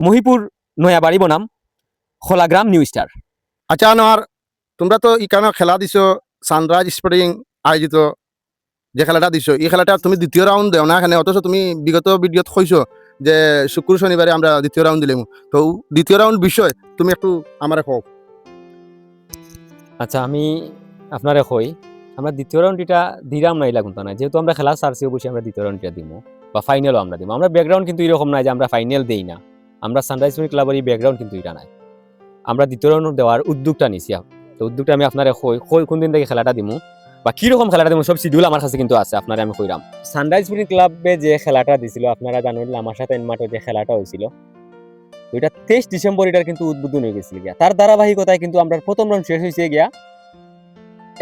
মহিপুর নয়াবাড়ি বনাম Kholagram new star. আচ্ছা আনোয়ার তোমরা তো ইকানো খেলা দিছো সানরাইজ স্পোর্টিং আয়োজিত যে খেলাটা দিছো এই খেলাটা তুমি দ্বিতীয় রাউন্ড দেও না এখানে? অথচ তুমি বিগত ভিডিওত কইছো যে শুক্র শনিবারে আমরা দ্বিতীয় রাউন্ড দিলাম। তো দ্বিতীয় রাউন্ড বিষয় তুমি একটু আমার কও। আচ্ছা আমি আপনারে কই আমরা দ্বিতীয় রাউন্ডটা দিরাম নাই লাগুন না যেহেতু আমরা খেলা সারছি অবশ্যই আমরা দ্বিতীয় রাউন্ডটা দিব বা ফাইনালও আমরা দিব আমরা ব্যাকগ্রাউন্ড কিন্তু এরকম নাই যে আমরা ফাইনাল দেই না। আমরা সানরাইজ ক্লাবের এই ব্যাকগ্রাউন্ড কিন্তু এটা নাই। আমরা দ্বিতীয় রাউন্ড দেওয়ার উদ্যোগটা নিছি তো উদ্যোগটা আমি আপনারে কই কই কোন দিন থেকে খেলাটা দিমু? বা কীরকম খেলাটা দিমু? সব শিডিউল আমার কাছে কিন্তু আছে, আপনারে আমি কইরাম। সানরাইজ স্পোর্টিং ক্লাবে যে খেলাটা দিছিল, আপনারা জানেন, আমার সাথে মাঠে যে খেলাটা হয়েছিল এটা তেইশ ডিসেম্বর এটার কিন্তু উদ্বোধন হয়ে গেছিল গিয়া। তার ধারাবাহিকতায় কিন্তু আমরা প্রথম রাউন্ড শেষ হয়েছে গিয়া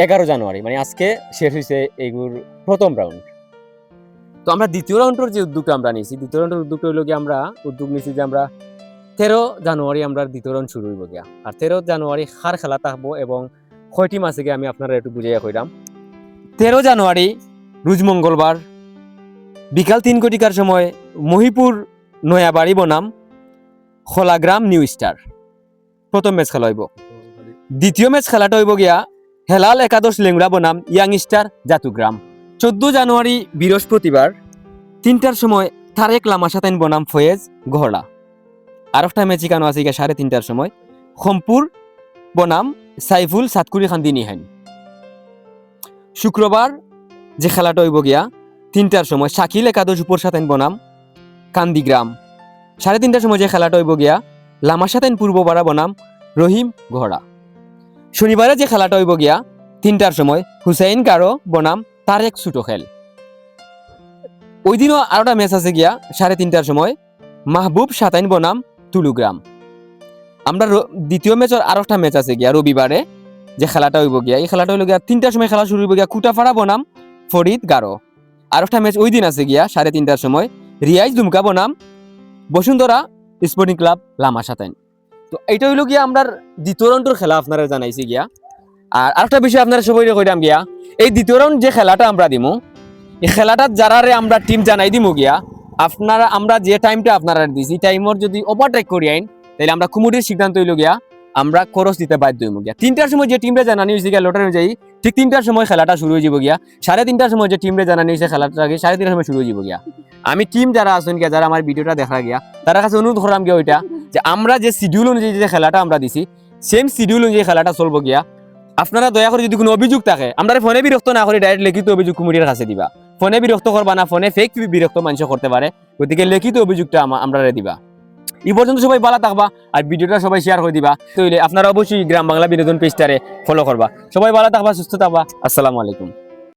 এগারো জানুয়ারি মানে আজকে শেষ হয়েছে এইগুর প্রথম রাউন্ড তো আমরা দ্বিতীয় রাউন্ডের যে উদ্যোগটা আমরা নিয়েছি, দ্বিতীয় রাউন্ডের উদ্যোগটা হইল গিয়ে আমরা উদ্যোগ নিয়েছি যে আমরা তেরো জানুয়ারি আমরা দ্বিতীয় রাউন্ড শুরু হইব গিয়া। আর তেরো জানুয়ারি হার খেলা থাকব এবং কয়টি মাসে গিয়ে আমি আপনারা একটু বুঝাইয়া কইরাম। তেরো জানুয়ারি, রোজ মঙ্গলবার, বিকাল তিন কোটিকার সময় মহিপুর নয়াবাড়ি বনাম, খোলাগ্রাম নিউ স্টার। প্রথম ম্যাচ খেলা হইব। দ্বিতীয় ম্যাচ খেলাটা হইব গিয়া হেলাল একাদশ লেংরা বনাম, ইয়াং স্টার জাতুগ্রাম। চোদ্দ জানুয়ারি, বৃহস্পতিবার, তিনটার সময় তারেক লামাসাতাইন বনাম ফয়েজ গহড়া আর একটা ম্যাচ ইকানো আছে সাড়ে তিনটার সময়। খমপুর বনাম সাইফুল সাতকুরি খান্দি নিহাইন শুক্রবার যে খেলাটা হইব গিয়া, তিনটার সময় শাকিল একাদশ উপর সাতাইন বনাম কান্দিগ্রাম। সাড়ে তিনটার সময় যে খেলাটা হইব গিয়া লামাসাতাইন পূর্বপাড়া বনাম রহিম গহড়া শনিবারে যে খেলাটা হইব গিয়া, তিনটার সময় হুসাইন কারও বনাম তারেক ছুটো খেল। ওই দিনও আরোটা ম্যাচ আছে গিয়া, সাড়ে তিনটার সময়। মাহবুব সাতাইন বনাম, তুলুগ্রাম। আমরা দ্বিতীয় ম্যাচের আরও একটা ম্যাচ আছে গিয়া, রবিবারে, যে খেলাটা হইব গিয়া। এই খেলাটা হইল গিয়া, তিনটার সময় খেলা শুরু হইব গিয়া, কুটাফাড়া বনাম, ফরিদ গারো। আর একটা ম্যাচ ওই দিন আছে গিয়া, সাড়ে তিনটার সময়। রিয়াজ দুমকা বনাম, বসুন্ধরা স্পোর্টিং ক্লাব লামা সাতাইন। তো এইটা হইল গিয়া আমরা দ্বিতীয় রাউন্ডের খেলা আপনারা জানাইছি গিয়া। আর আরেকটা বিষয় আপনারা সবাই কইরাম গিয়া, এই দ্বিতীয় রাউন্ড যে খেলাটা আমরা দিমু, এই খেলাটা যারারে আমরা টিম জানাই দিমু গিয়া, আপনারা, আমরা যে টাইমটা আপনারা দিছি টাইমর যদি ওভারটেক করি আইন তাহলে আমরা কুমুটির সিদ্ধান্ত হইল গিয়া, আমরা খরচ দিতে বাধ্য হইব গিয়া। তিনটার সময় যে টিমটা জানানি হয়েছে গিয়া, লটারি অনুযায়ী, ঠিক তিনটার সময় খেলাটা শুরু হয়ে যাব গিয়া। সাড়ে তিনটার সময় যে টিমটা জানানি হয়েছে খেলাটা আগে, সাড়ে তিনটার সময় শুরু হয়ে যাব গিয়া। আমি টিম যারা আছেন গিয়া, যারা আমার ভিডিওটা দেখা গিয়া তার কাছে অনুরোধ করলাম গিয়া ওইটা, যে আমরা যে শিডিউল অনুযায়ী যে খেলাটা আমরা দিছি সেম শিডিউল অনুযায়ী খেলাটা চলবো গিয়া আপনারা দয়া করে যদি কোনো অভিযোগ থাকে আমরা ফোনে বিরক্ত না করে ডাইরেক্ট লিখিত অভিযোগ কুমিরের কাছে দিবা। ফোনে বিরক্ত করবা না, ফোনে ফেক বিরক্ত মানুষ করতে পারে। গতিকে লিখিত অভিযোগটা আমা- আমরা দিবা। এই পর্যন্ত সবাই ভালো থাকবা আর ভিডিওটা সবাই শেয়ার করে দিবা। তাহলে আপনারা অবশ্যই গ্রাম বাংলা বিনোদন পেজটারে ফলো করবা। সবাই ভালো থাকবা, সুস্থ থাকবা। আসসালামু আলাইকুম।